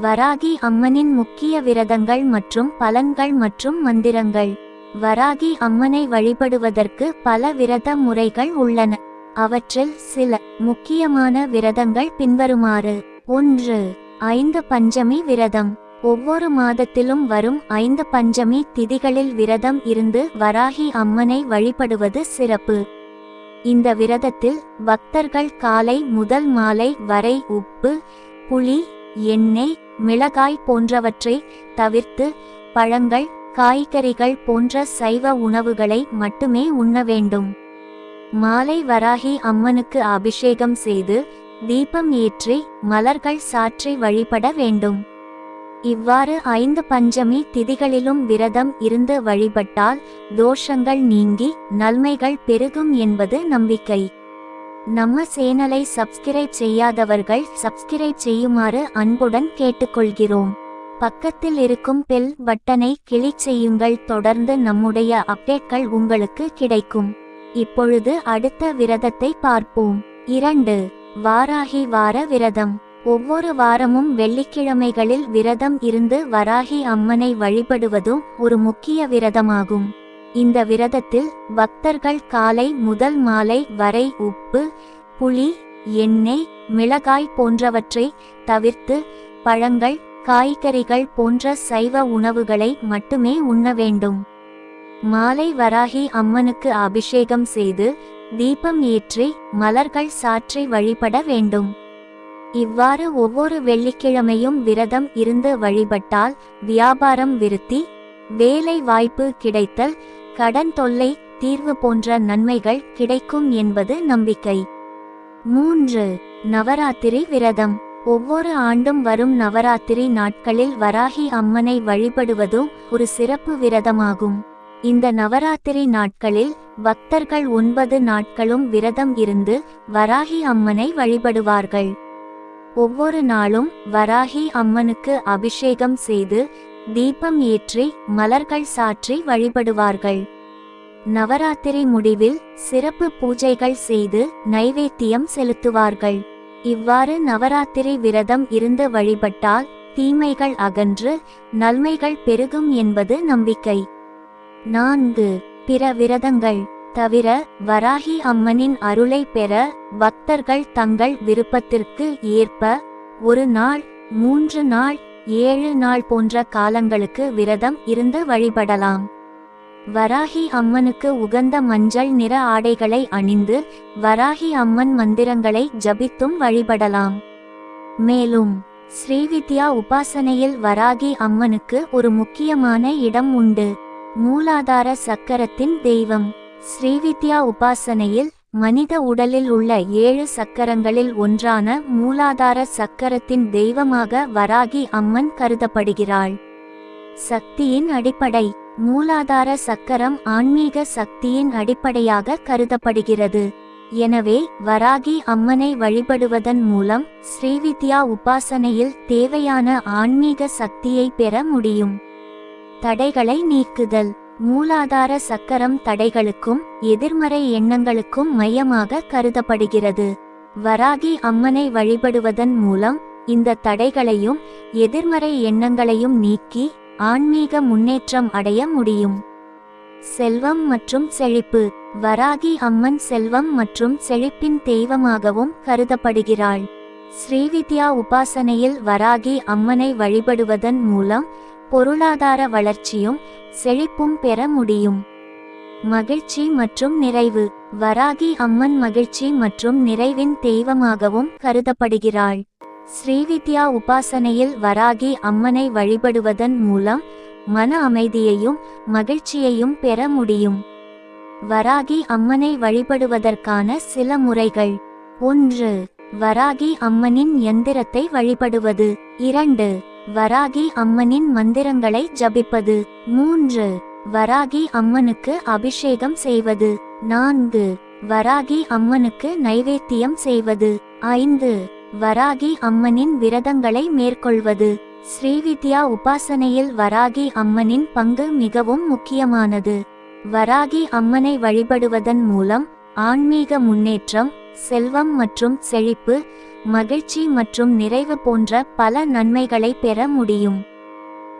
வராகி அம்மனின் முக்கிய விரதங்கள் மற்றும் பலன்கள் மற்றும் மந்திரங்கள். வராகி அம்மனை வழிபடுவதற்கு பல விரத முறைகள் உள்ளன. அவற்றில் சில முக்கியமான விரதங்கள் பின்வருமாறு. ஒன்று ஐந்து பஞ்சமி விரதம். ஒவ்வொரு மாதத்திலும் வரும் ஐந்து பஞ்சமி திதிகளில் விரதம் இருந்து வராகி அம்மனை வழிபடுவது சிறப்பு. இந்த விரதத்தில் பக்தர்கள் காலை முதல் மாலை வரை உப்பு புளி எண்ணெய் மிளகாய் போன்றவற்றை தவிர்த்து பழங்கள் காய்கறிகள் போன்ற சைவ உணவுகளை மட்டுமே உண்ண வேண்டும். மாலை வராகி அம்மனுக்கு அபிஷேகம் செய்து தீபம் ஏற்றி மலர்கள் சாற்றி வழிபட வேண்டும். இவ்வாறு ஐந்து பஞ்சமி திதிகளிலும் விரதம் இருந்து வழிபட்டால் தோஷங்கள் நீங்கி நன்மைகள் பெருகும் என்பது நம்பிக்கை. நம்ம சேனலை சப்ஸ்கிரைப் செய்யாதவர்கள் சப்ஸ்கிரைப் செய்யுமாறு அன்புடன் கேட்டுக்கொள்கிறோம். பக்கத்தில் இருக்கும் பெல் பட்டனை கிளிக் செய்யுங்கள். தொடர்ந்து நம்முடைய அப்டேட்கள் உங்களுக்கு கிடைக்கும். இப்பொழுது அடுத்த விரதத்தை பார்ப்போம். இரண்டு வாராகி வார விரதம். ஒவ்வொரு வாரமும் வெள்ளிக்கிழமைகளில் விரதம் இருந்து வராகி அம்மனை வழிபடுவதும் ஒரு முக்கிய விரதமாகும். இந்த விரதத்தில் பக்தர்கள் காலை முதல் மாலை வரை உப்பு புளி எண்ணெய் மிளகாய் போன்றவற்றை தவிர்த்து பழங்கள் காய்கறிகள் போன்ற சைவ உணவுகளை மட்டுமே உண்ண வேண்டும். மாலை வராகி அம்மனுக்கு அபிஷேகம் செய்து தீபம் ஏற்றி மலர்கள் சாற்றி வழிபட வேண்டும். இவ்வாறு ஒவ்வொரு வெள்ளிக்கிழமையும் விரதம் இருந்து வழிபட்டால் வியாபாரம் விருத்தி வேலை வாய்ப்பு கிடைத்தல் கடன் தொல்லை தீர்வு போன்ற நன்மைகள் கிடைக்கும் என்பது நம்பிக்கை. மூன்று நவராத்திரி விரதம். ஒவ்வொரு ஆண்டும் வரும் நவராத்திரி நாட்களில் வராகி அம்மனை வழிபடுவதும் ஒரு சிறப்பு விரதமாகும். இந்த நவராத்திரி நாட்களில் பக்தர்கள் ஒன்பது நாட்களும் விரதம் இருந்து வராகி அம்மனை வழிபடுவார்கள். ஒவ்வொரு நாளும் வராகி அம்மனுக்கு அபிஷேகம் செய்து தீபம் ஏற்றி மலர்கள் சாற்றி வழிபடுவார்கள். நவராத்திரி முடிவில் சிறப்பு பூஜைகள் செய்து நைவேத்தியம் செலுத்துவார்கள். இவ்வாறு நவராத்திரி விரதம் இருந்து வழிபட்டால் தீமைகள் அகன்று நன்மைகள் பெருகும் என்பது நம்பிக்கை. நான்கு பிற விரதங்கள். தவிர வராகி அம்மனின் அருளை பெற பக்தர்கள் தங்கள் விருப்பத்திற்கு ஏற்ப ஒரு நாள் மூன்று நாள் ஏழு நாள் போன்ற காலங்களுக்கு விரதம் இருந்து வழிபடலாம். வராகி அம்மனுக்கு உகந்த மஞ்சள் நிற ஆடைகளை அணிந்து வராகி அம்மன் மந்திரங்களை ஜபித்தும் வழிபடலாம். மேலும் ஸ்ரீவித்யா உபாசனையில் வராகி அம்மனுக்கு ஒரு முக்கியமான இடம் உண்டு. மூலாதார சக்கரத்தின் தெய்வம். ஸ்ரீவித்யா உபாசனையில் மனித உடலில் உள்ள ஏழு சக்கரங்களில் ஒன்றான மூலாதார சக்கரத்தின் தெய்வமாக வராகி அம்மன் கருதப்படுகிறாள். சக்தியின் அடிப்படை மூலாதார சக்கரம் ஆன்மீக சக்தியின் அடிப்படையாக கருதப்படுகிறது. எனவே வராகி அம்மனை வழிபடுவதன் மூலம் ஸ்ரீவித்யா உபாசனையில் தேவையான ஆன்மீக சக்தியை பெற முடியும். தடைகளை நீக்குதல். மூலாதார சக்கரம் தடைகளுக்கும் எதிர்மறை எண்ணங்களுக்கும் மையமாக கருதப்படுகிறது. வராகி அம்மனை வழிபடுவதன் மூலம் இந்த தடைகளையும் எதிர்மறை எண்ணங்களையும் நீக்கி ஆன்மீக முன்னேற்றம் அடைய முடியும். செல்வம் மற்றும் செழிப்பு வராகி அம்மன் செல்வம் மற்றும் செழிப்பின் தெய்வமாகவும் கருதப்படுகிறாள். ஸ்ரீவித்யா உபாசனையில் வராகி அம்மனை வழிபடுவதன் மூலம் பொருளாதார வளர்ச்சியும் செழிப்பும் பெற முடியும். மகிழ்ச்சி மற்றும் நிறைவு. வராகி அம்மன் மகிழ்ச்சி மற்றும் நிறைவின் தெய்வமாகவும் கருதப்படுகிறாள். ஸ்ரீவித்யா உபாசனையில் வராகி அம்மனை வழிபடுவதன் மூலம் மன அமைதியையும் மகிழ்ச்சியையும் பெற முடியும். வராகி அம்மனை வழிபடுவதற்கான சில முறைகள். ஒன்று. வராகி அம்மனின் எந்திரத்தை வழிபடுவது. இரண்டு. வராகி அம்மனின் மந்திரங்களை ஜபிப்பது. மூன்று. வராகி அம்மனுக்கு அபிஷேகம் செய்வது. நான்கு. வராகி அம்மனுக்கு நைவேத்தியம் செய்வது. ஐந்து. வராகி அம்மனின் விரதங்களை மேற்கொள்வது. ஸ்ரீவித்யா உபாசனையில் வராகி அம்மனின் பங்கு மிகவும் முக்கியமானது. வராகி அம்மனை வழிபடுவதன் மூலம் ஆன்மீக முன்னேற்றம் செல்வம் மற்றும் செழிப்பு மகிழ்ச்சி மற்றும் நிறைவு போன்ற பல நன்மைகளை பெற முடியும்.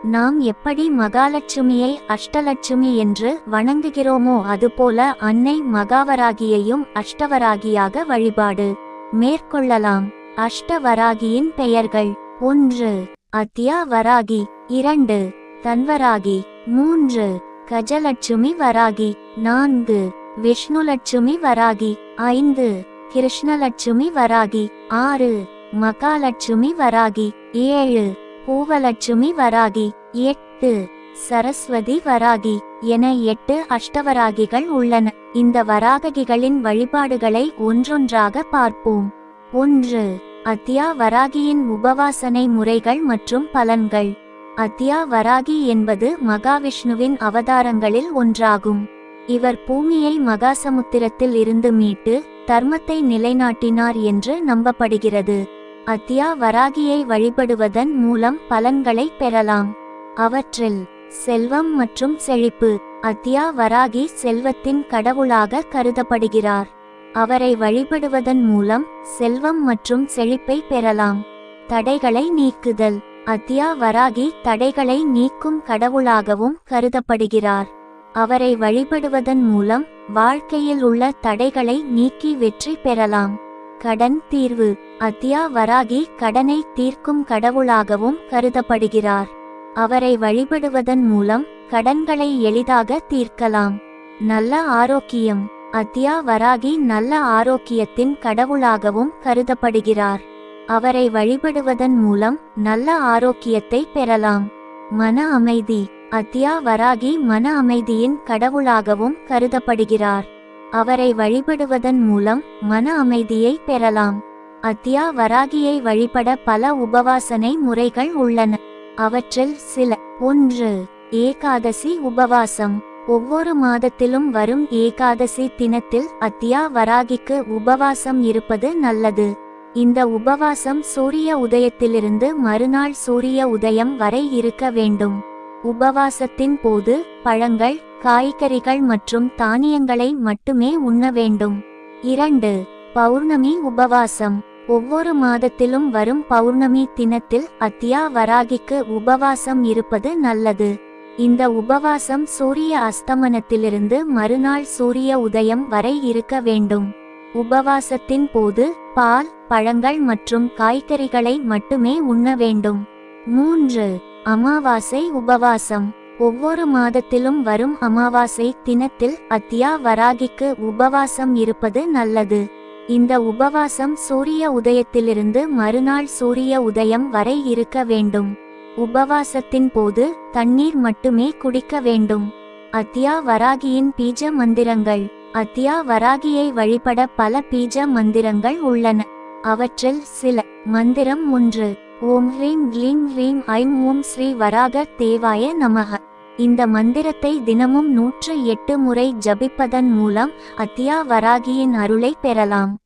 நாம் எப்படி மகாலட்சுமியை அஷ்டலட்சுமி என்று வணங்குகிறோமோ அதுபோல அன்னை மகாவராகியையும் அஷ்டவராகியாக வழிபாடு. மேற்கொள்ளலாம். அஷ்டவராகியின் பெயர்கள் ஒன்று அத்யா வராகி இரண்டு தன்வராகி மூன்று கஜலட்சுமி வராகி நான்கு விஷ்ணுலட்சுமி வராகி ஐந்து கிருஷ்ணலட்சுமி வராகி ஆறு. மகாலட்சுமி வராகி ஏழு. பூவலட்சுமி வராகி எட்டு. சரஸ்வதி வராகி என எட்டு அஷ்டவராகிகள் உள்ளன. இந்த வராககிகளின் வழிபாடுகளை ஒன்றொன்றாக பார்ப்போம். ஒன்று. அத்யா வராகியின் உபவாசனை முறைகள் மற்றும் பலன்கள். அத்தியா வராகி என்பது மகாவிஷ்ணுவின் அவதாரங்களில் ஒன்றாகும். இவர் பூமியை மகாசமுத்திரத்தில் இருந்து மீட்டு தர்மத்தை நிலைநாட்டினார் என்று நம்பப்படுகிறது. அத்யா வராகியை வழிபடுவதன் மூலம் பலன்களை பெறலாம். அவற்றில் செல்வம் மற்றும் செழிப்பு அத்யா வராகி செல்வத்தின் கடவுளாக கருதப்படுகிறார். அவரை வழிபடுவதன் மூலம் செல்வம் மற்றும் செழிப்பை பெறலாம். தடைகளை நீக்குதல் அத்யா வராகி தடைகளை நீக்கும் கடவுளாகவும் கருதப்படுகிறார். அவரை வழிபடுவதன் மூலம் வாழ்க்கையில் உள்ள தடைகளை நீக்கி வெற்றி பெறலாம். கடன் தீர்வு. அத்யா வராகி கடனை தீர்க்கும் கடவுளாகவும் கருதப்படுகிறார். அவரை வழிபடுவதன் மூலம் கடன்களை எளிதாக தீர்க்கலாம். நல்ல ஆரோக்கியம். அத்யா வராகி நல்ல ஆரோக்கியத்தின் கடவுளாகவும் கருதப்படுகிறார். அவரை வழிபடுவதன் மூலம் நல்ல ஆரோக்கியத்தை பெறலாம். மன அமைதி. அத்யா வராகி மன அமைதியின் கடவுளாகவும் கருதப்படுகிறார். அவரை வழிபடுவதன் மூலம் மன அமைதியை பெறலாம். அத்யா வராகியை வழிபட பல உபவாசனை முறைகள் உள்ளன. அவற்றில் சில ஒன்று ஏகாதசி உபவாசம். ஒவ்வொரு மாதத்திலும் வரும் ஏகாதசி தினத்தில் அத்தியா வராகிக்கு உபவாசம் இருப்பது நல்லது. இந்த உபவாசம் சூரிய உதயத்திலிருந்து மறுநாள் சூரிய உதயம் வரை இருக்க வேண்டும். உபவாசத்தின் போது பழங்கள் காய்கறிகள் மற்றும் தானியங்களை மட்டுமே உண்ண வேண்டும். இரண்டு பௌர்ணமி உபவாசம். ஒவ்வொரு மாதத்திலும் வரும் பௌர்ணமி தினத்தில் அத்யா வராகிக்கு உபவாசம் இருப்பது நல்லது. இந்த உபவாசம் சூரிய அஸ்தமனத்திலிருந்து மறுநாள் சூரிய உதயம் வரை இருக்க வேண்டும். உபவாசத்தின் போது பால் பழங்கள் மற்றும் காய்கறிகளை மட்டுமே உண்ண வேண்டும். மூன்று அமாவாசை உபவாசம். ஒவ்வொரு மாதத்திலும் வரும் அமாவாசை தினத்தில் அத்தியா வராகிக்கு உபவாசம் இருப்பது நல்லது. இந்த உபவாசம் சூரிய உதயத்திலிருந்து மறுநாள் சூரிய உதயம் வரை இருக்க வேண்டும். உபவாசத்தின் போது தண்ணீர் மட்டுமே குடிக்க வேண்டும். அத்யா வராகியின் பீஜ மந்திரங்கள். அத்தியா வராகியை வழிபட பல பீஜ மந்திரங்கள் உள்ளன. அவற்றில் சில மந்திரம் ஒன்று. ஓம் ஹ்ரீம் க்ளீம் ஹ்ரீம் ஐம் ஓம் ஸ்ரீ வராக தேவாய நமக இந்த மந்திரத்தை தினமும் நூற்று எட்டு முறை ஜபிப்பதன் மூலம் அத்தியா வராகியின் அருளை பெறலாம்.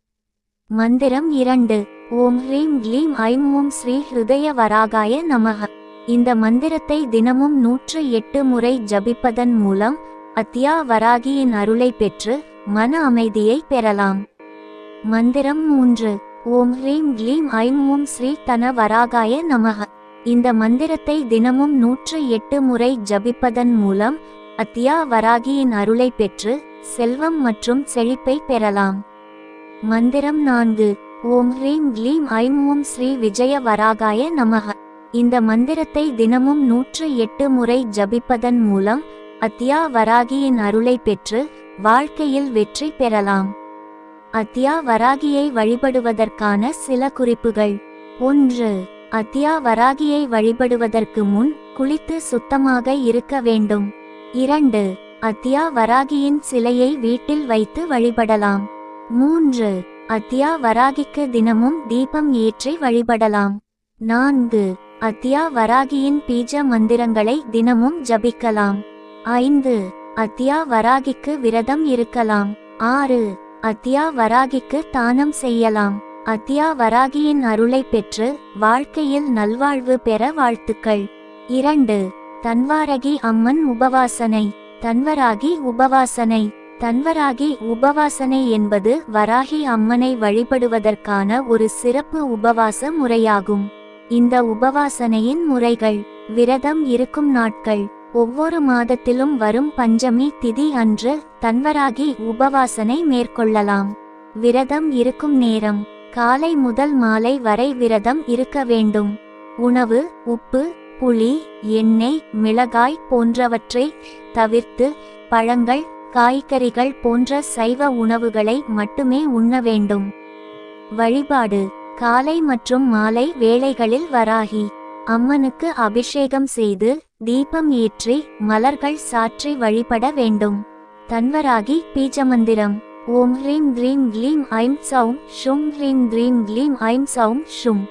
மந்திரம் இரண்டு. ஓம் ஹ்ரீம் க்ளீம் ஐம் ஓம் ஸ்ரீ ஹிருதய வராகாய நமக இந்த மந்திரத்தை தினமும் நூற்று எட்டு முறை ஜபிப்பதன் மூலம் அத்தியா வராகியின் அருளை பெற்று மன அமைதியை பெறலாம். மந்திரம் மூன்று. ஓம் ஹ்ரீம் க்ளீம் ஐம் ஓம் ஸ்ரீ தன வராகாய நமக இந்த மந்திரத்தை தினமும் நூற்று எட்டு முறை ஜபிப்பதன் மூலம் அத்தியா வராகியின் அருளை பெற்று செல்வம் மற்றும் செழிப்பை பெறலாம். மந்திரம் நான்கு. ஓம் ஹ்ரீம் க்ளீம் ஐம் ஓம் ஸ்ரீ விஜய வராகாய நமக இந்த மந்திரத்தை தினமும் நூற்று எட்டு முறை ஜபிப்பதன் மூலம் அத்யா வராகியின் அருளை பெற்று வாழ்க்கையில் வெற்றி பெறலாம். அத்யா வராகியை வழிபடுவதற்கான சில குறிப்புகள். ஒன்று அத்யா வராகியை வழிபடுவதற்கு முன் குளித்து சுத்தமாக இருக்க வேண்டும். இரண்டு அத்யா வராகியின் சிலையை வீட்டில் வைத்து வழிபடலாம். மூன்று அத்யா வராகிக்கு தினமும் தீபம் ஏற்றி வழிபடலாம். நான்கு அத்யா வராகியின் பீஜ மந்திரங்களை தினமும் ஜபிக்கலாம். ஐந்து அத்யா வராகிக்கு விரதம் இருக்கலாம். ஆறு அத்யா வராகிக்கு தானம் செய்யலாம். அத்யா வராகியின் அருளை பெற்று வாழ்க்கையில் நல்வாழ்வு பெற வாழ்த்துக்கள். இரண்டு தன்வாரகி அம்மன் உபவாசனை. தன்வராகி உபவாசனை. தன்வராகி உபவாசனை என்பது வராகி அம்மனை வழிபடுவதற்கான ஒரு சிறப்பு உபவாச முறையாகும். இந்த உபவாசனையின் முறைகள் விரதம் இருக்கும் நாட்கள். ஒவ்வொரு மாதத்திலும் வரும் பஞ்சமி திதி அன்று தன்வராகி உபவாசனை மேற்கொள்ளலாம். விரதம் இருக்கும் நேரம் காலை முதல் மாலை வரை விரதம் இருக்க வேண்டும். உணவு உப்பு புளி எண்ணெய் மிளகாய் போன்றவற்றை தவிர்த்து பழங்கள் காய்கறிகள் போன்ற சைவ உணவுகளை மட்டுமே உண்ண வேண்டும். வழிபாடு காலை மற்றும் மாலை வேளைகளில் வராகி அம்மனுக்கு அபிஷேகம் செய்து தீபம் ஏற்றி மலர்கள் சாற்றி வழிபட வேண்டும். தன்வராகி பீஜமந்திரம். ஓம் ஹ்ரீம் க்ரீம் க்ளீம் ஐம் சௌம் ஷும் ஹ்ரீம் க்ரீம் க்ளீம் ஐம் சௌம் ஷும்.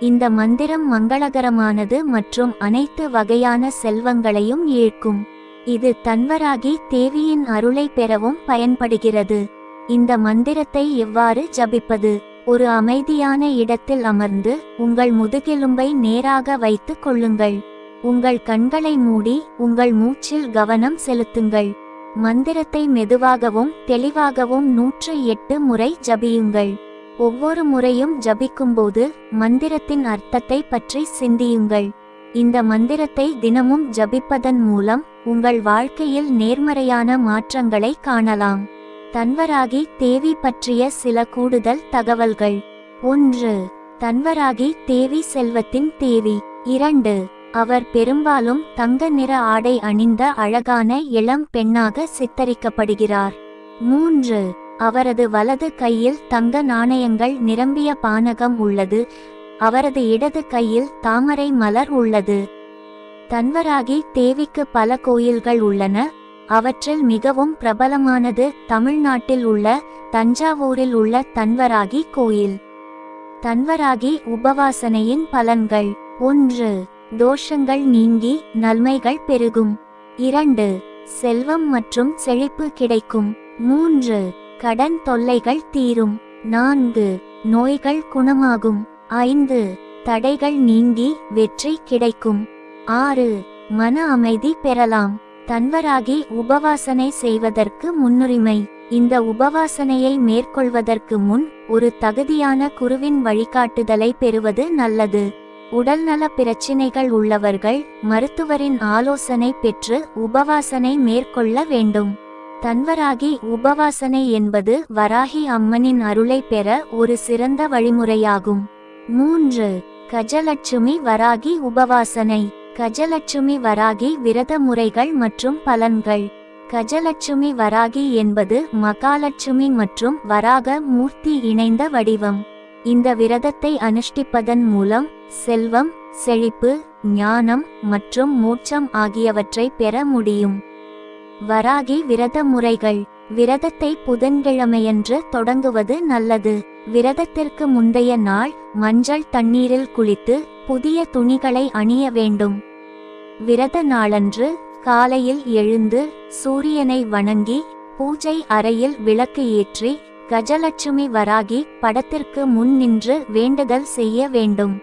இந்த மந்திரம் மங்களகரமானது மற்றும் அனைத்து வகையான செல்வங்களையும் ஈர்க்கும். இது தன்வராகி தேவியின் அருளை பெறவும் பயன்படுகிறது. இந்த மந்திரத்தை எவ்வாறு ஜபிப்பது? ஒரு அமைதியான இடத்தில் அமர்ந்து உங்கள் முதுகெலும்பை நேராக வைத்துக் கொள்ளுங்கள். உங்கள் கண்களை மூடி உங்கள் மூச்சில் கவனம் செலுத்துங்கள். மந்திரத்தை மெதுவாகவும் தெளிவாகவும் நூற்று எட்டு முறை ஜபியுங்கள். ஒவ்வொரு முறையும் ஜபிக்கும்போது மந்திரத்தின் அர்த்தத்தை பற்றி சிந்தியுங்கள். இந்த மந்திரத்தை தினமும் ஜபிப்பதன் மூலம் உங்கள் வாழ்க்கையில் நேர்மறையான மாற்றங்களை காணலாம். தன்வராகி தேவி பற்றிய சில கூடுதல் தகவல்கள். ஒன்று தன்வராகி தேவி செல்வத்தின் தேவி. இரண்டு அவர் பெரும்பாலும் தங்க நிற ஆடை அணிந்த அழகான இளம் பெண்ணாக சித்தரிக்கப்படுகிறார். மூன்று அவரது வலது கையில் தங்க நாணயங்கள் நிரம்பிய பானகம் உள்ளது. அவரது இடது கையில் தாமரை மலர் உள்ளது. தன்வராகி தேவிக்கு பல கோயில்கள் உள்ளன. அவற்றில் மிகவும் பிரபலமானது தமிழ்நாட்டில் உள்ள தஞ்சாவூரில் உள்ள தன்வராகி கோயில். தன்வராகி உபவாசனையின் பலன்கள். ஒன்று தோஷங்கள் நீங்கி நன்மைகள் பெருகும். இரண்டு செல்வம் மற்றும் செழிப்பு கிடைக்கும். மூன்று கடன் தொல்லைகள் தீரும். நான்கு நோய்கள் குணமாகும். ஐந்து தடைகள் நீங்கி வெற்றி கிடைக்கும். ஆறு மன அமைதி பெறலாம். தன்வராகி உபவாசனை செய்வதற்கு முன்னுரிமை. இந்த உபவாசனையை மேற்கொள்வதற்கு முன் ஒரு தகுதியான குருவின் வழிகாட்டுதலை பெறுவது நல்லது. உடல்நல பிரச்சினைகள் உள்ளவர்கள் மருத்துவரின் ஆலோசனை பெற்று உபவாசனை மேற்கொள்ள வேண்டும். தன்வராகி உபவாசனை என்பது வராகி அம்மனின் அருளை பெற ஒரு சிறந்த வழிமுறையாகும். மூன்று. கஜலட்சுமி வராகி உபவாசனை. கஜலட்சுமி வராகி விரத முறைகள் மற்றும் பலன்கள். கஜலட்சுமி வராகி என்பது மகாலட்சுமி மற்றும் வராக மூர்த்தி இணைந்த வடிவம். இந்த விரதத்தை அனுஷ்டிப்பதன் மூலம் செல்வம் செழிப்பு ஞானம் மற்றும் மோட்சம் ஆகியவற்றை பெற முடியும். வராகி விரத முறைகள். விரதத்தை புதன்கிழமையன்று தொடங்குவது நல்லது. விரதத்திற்கு முந்தைய நாள் மஞ்சள் தண்ணீரில் குளித்து புதிய துணிகளை அணிய வேண்டும். விரத நாளன்று காலையில் எழுந்து சூரியனை வணங்கி பூஜை அறையில் விளக்கு ஏற்றி கஜலட்சுமி வராகி படத்திற்கு முன் நின்று வேண்டுதல் செய்ய வேண்டும்.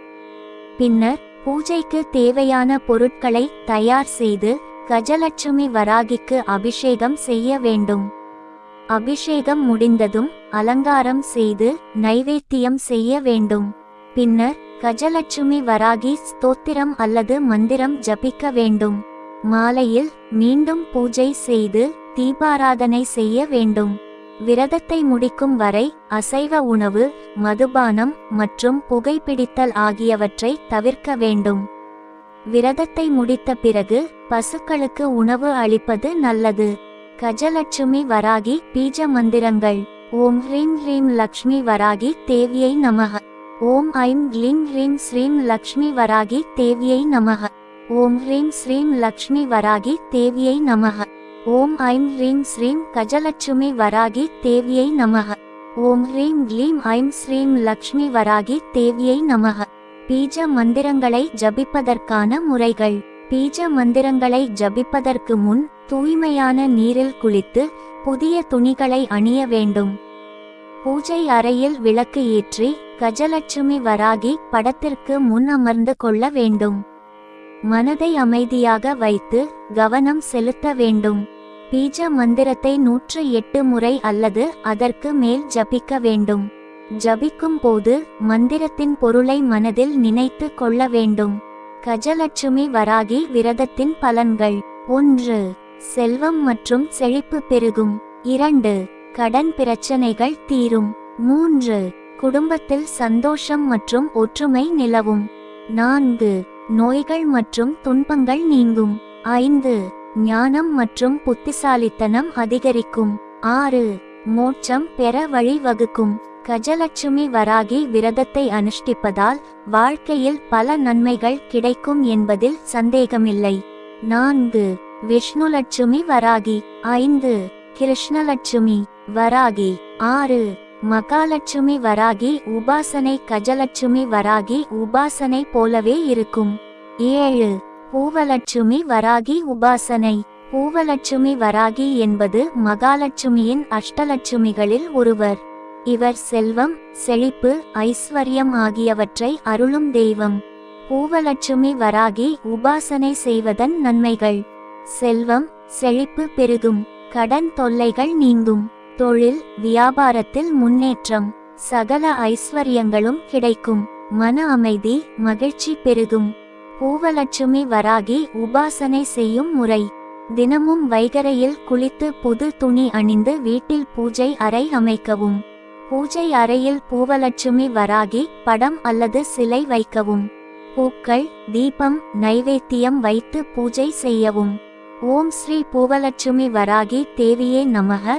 பின்னர் பூஜைக்கு தேவையான பொருட்களை தயார் செய்து கஜலட்சுமி வராகிக்கு அபிஷேகம் செய்ய வேண்டும். அபிஷேகம் முடிந்ததும் அலங்காரம் செய்து நைவேத்தியம் செய்ய வேண்டும். பின்னர் கஜலட்சுமி வராகி ஸ்தோத்திரம் அல்லது மந்திரம் ஜபிக்க வேண்டும். மாலையில் மீண்டும் பூஜை செய்து தீபாராதனை செய்ய வேண்டும். விரதத்தை முடிக்கும் வரை அசைவ உணவு மதுபானம் மற்றும் புகைப்பிடித்தல் ஆகியவற்றை தவிர்க்க வேண்டும். விரதத்தை முடித்த பிறகு பசுக்களுக்கு உணவு அளிப்பது நல்லது. கஜலட்சுமி வராகி பீஜ மந்திரங்கள். ஓம் ஹ்ரீம் ஹ்ரீம் லக்ஷ்மி வராகி தேவியை நமக ஓம் ஐம் க்ளீம் ஹ்ரீம் ஸ்ரீம் லக்ஷ்மி வராகி தேவியை நமக ஓம் ஹ்ரீம் ஸ்ரீம் லக்ஷ்மி வராகி தேவியை நமக ஓம் ஐம் ஹ்ரீம் ஸ்ரீம் கஜலட்சுமி வராகி தேவியை நமக ஓம் ஹ்ரீம் க்ளீம் ஐம் ஸ்ரீம் லக்ஷ்மி வராகி தேவியை நமக பீஜ மந்திரங்களை ஜபிப்பதற்கான முறைகள். பீஜ மந்திரங்களை ஜபிப்பதற்கு முன் தூய்மையான நீரில் குளித்து புதிய துணிகளை அணிய வேண்டும். பூஜை அறையில் விளக்கு ஏற்றி கஜலட்சுமி வராகி படத்திற்கு முன் அமர்ந்து கொள்ள வேண்டும். மனதை அமைதியாக வைத்து கவனம் செலுத்த வேண்டும். பீஜ மந்திரத்தை நூற்று எட்டு முறை அல்லது அதற்கு மேல் ஜபிக்க வேண்டும். ஜபிக்கும் போது மந்திரத்தின் பொருளை மனதில் நினைத்து கொள்ள வேண்டும். கஜலட்சுமி வராகி விரதத்தின் பலன்கள். ஒன்று. செல்வம் மற்றும் செழிப்பு பெருகும். இரண்டு கடன் பிரச்சனைகள் தீரும். மூன்று குடும்பத்தில் சந்தோஷம் மற்றும் ஒற்றுமை நிலவும். நான்கு நோய்கள் மற்றும் துன்பங்கள் நீங்கும். ஐந்து ஞானம் மற்றும் புத்திசாலித்தனம் அதிகரிக்கும். ஆறு மோட்சம் பெற வழிவகுக்கும் கஜலட்சுமி வராகி விரதத்தை அனுஷ்டிப்பதால் வாழ்க்கையில் பல நன்மைகள் கிடைக்கும் என்பதில் சந்தேகமில்லை. நான்கு விஷ்ணுலட்சுமி வராகி ஐந்து கிருஷ்ணலட்சுமி வராகி ஆறு மகாலட்சுமி வராகி உபாசனை கஜலட்சுமி வராகி உபாசனை போலவே இருக்கும். ஏழு பூவலட்சுமி வராகி உபாசனை. பூவலட்சுமி வராகி என்பது மகாலட்சுமியின் அஷ்டலட்சுமிகளில் ஒருவர். இவர் செல்வம் செழிப்பு ஐஸ்வர்யம் ஆகியவற்றை அருளும் தெய்வம். பூவலட்சுமி வராகி உபாசனை செய்வதன் நன்மைகள். செல்வம் செழிப்பு பெருகும். கடன் தொல்லைகள் நீங்கும். தொழில் வியாபாரத்தில் முன்னேற்றம். சகல ஐஸ்வர்யங்களும் கிடைக்கும். மன அமைதி மகிழ்ச்சி பெருகும். பூவலட்சுமி வராகி உபாசனை செய்யும் முறை. தினமும் வைகரையில் குளித்து புது துணி அணிந்து வீட்டில் பூஜை அறை அமைக்கவும். பூஜை அறையில் பூவலட்சுமி வராகி படம் அல்லது சிலை வைக்கவும். பூக்கள் தீபம் நைவேத்தியம் வைத்து பூஜை செய்யவும். ஓம் ஸ்ரீ பூவலட்சுமி வராகி தேவியே நமக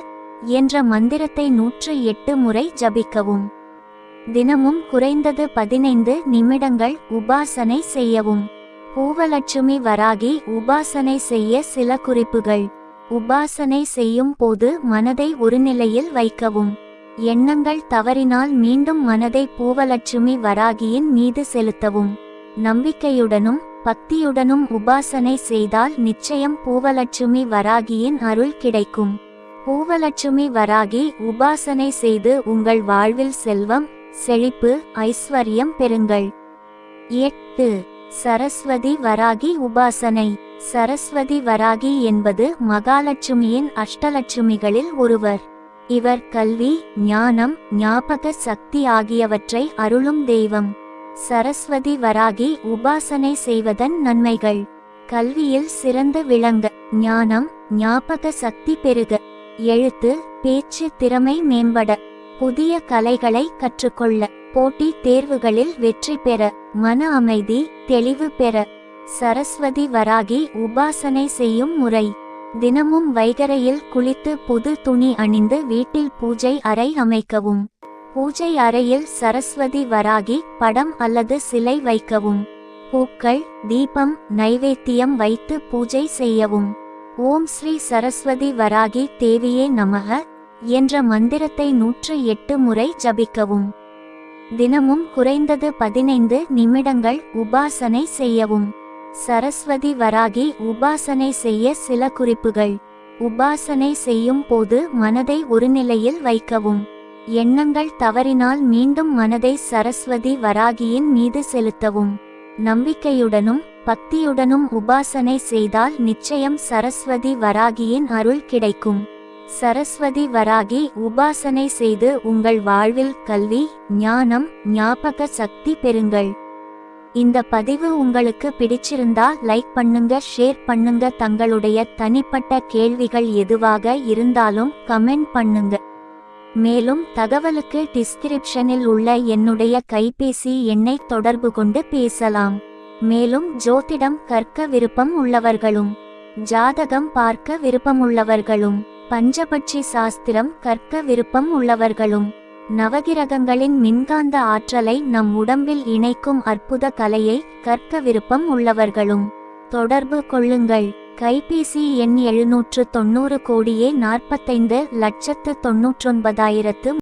என்ற மந்திரத்தை நூற்று எட்டு முறை ஜபிக்கவும். தினமும் குறைந்தது பதினைந்து நிமிடங்கள் உபாசனை செய்யவும். பூவலட்சுமி வராகி உபாசனை செய்ய சில குறிப்புகள். உபாசனை செய்யும் போது மனதை ஒரு நிலையில் வைக்கவும். எண்ணங்கள் தவறினால் மீண்டும் மனதை பூவலட்சுமி வராகியின் மீது செலுத்தவும். நம்பிக்கையுடனும் பக்தியுடனும் உபாசனை செய்தால் நிச்சயம் பூவலட்சுமி வராகியின் அருள் கிடைக்கும். பூவலட்சுமி வராகி உபாசனை செய்து உங்கள் வாழ்வில் செல்வம் செழிப்பு ஐஸ்வர்யம் பெறுங்கள். எட்டு. சரஸ்வதி வராகி உபாசனை. சரஸ்வதி வராகி என்பது மகாலட்சுமியின் அஷ்டலட்சுமிகளில் ஒருவர். இவர் கல்வி ஞானம் ஞாபக சக்தி ஆகியவற்றை அருளும் தெய்வம். சரஸ்வதி வராகி உபாசனை செய்வதன் நன்மைகள். கல்வியில் சிறந்து விளங்க ஞானம் ஞாபக சக்தி பெருக எழுத்து பேச்சு திறமை மேம்பட. புதிய கலைகளை கற்றுக்கொள்ள. போட்டி தேர்வுகளில் வெற்றி பெற. மன அமைதி தெளிவு பெற. சரஸ்வதி வராகி உபாசனை செய்யும் முறை. தினமும் வைகரையில் குளித்து புது துணி அணிந்து வீட்டில் பூஜை அறை அமைக்கவும். பூஜை அறையில் சரஸ்வதி வராகி படம் அல்லது சிலை வைக்கவும். பூக்கள் தீபம் நைவேத்தியம் வைத்து பூஜை செய்யவும். ஓம் ஸ்ரீ சரஸ்வதி வராகி தேவியே நமக என்ற மந்திரத்தை நூற்று எட்டு முறை ஜபிக்கவும். தினமும் குறைந்தது பதினைந்து நிமிடங்கள் உபாசனை செய்யவும். சரஸ்வதி வராகி உபாசனை செய்ய சில குறிப்புகள். உபாசனை செய்யும் போது மனதை ஒரு நிலையில் வைக்கவும். எண்ணங்கள் தவறினால் மீண்டும் மனதை சரஸ்வதி வராகியின் மீது செலுத்தவும். நம்பிக்கையுடனும் பக்தியுடனும் உபாசனை செய்தால் நிச்சயம் சரஸ்வதி வராகியின் அருள் கிடைக்கும். சரஸ்வதி வராகி உபாசனை செய்து உங்கள் வாழ்வில் கல்வி ஞானம் ஞாபக சக்தி பெறுங்கள். இந்த பதிவு உங்களுக்கு பிடிச்சிருந்தா லைக் பண்ணுங்க ஷேர் பண்ணுங்க. தங்களுடைய தனிப்பட்ட கேள்விகள் எதுவாக இருந்தாலும் கமெண்ட் பண்ணுங்க. மேலும் தகவலுக்கு டிஸ்கிரிப்ஷனில் உள்ள என்னுடைய கைபேசி எண்ணை தொடர்பு கொண்டு பேசலாம். மேலும் ஜோதிடம் கற்க விருப்பம் உள்ளவர்களும் ஜாதகம் பார்க்க விருப்பமுள்ளவர்களும் பஞ்சபட்சி சாஸ்திரம் கற்க விருப்பம் உள்ளவர்களும் நவகிரகங்களின் மின்காந்த ஆற்றலை நம் உடம்பில் இணைக்கும் அற்புத கலையை கற்க விருப்பம் உள்ளவர்களும். தொடர்பு கொள்ளுங்கள். கைபேசி எண் எழுநூற்று தொன்னூறு கோடியே நாற்பத்தைந்து லட்சத்து தொன்னூற்றொன்பதாயிரத்து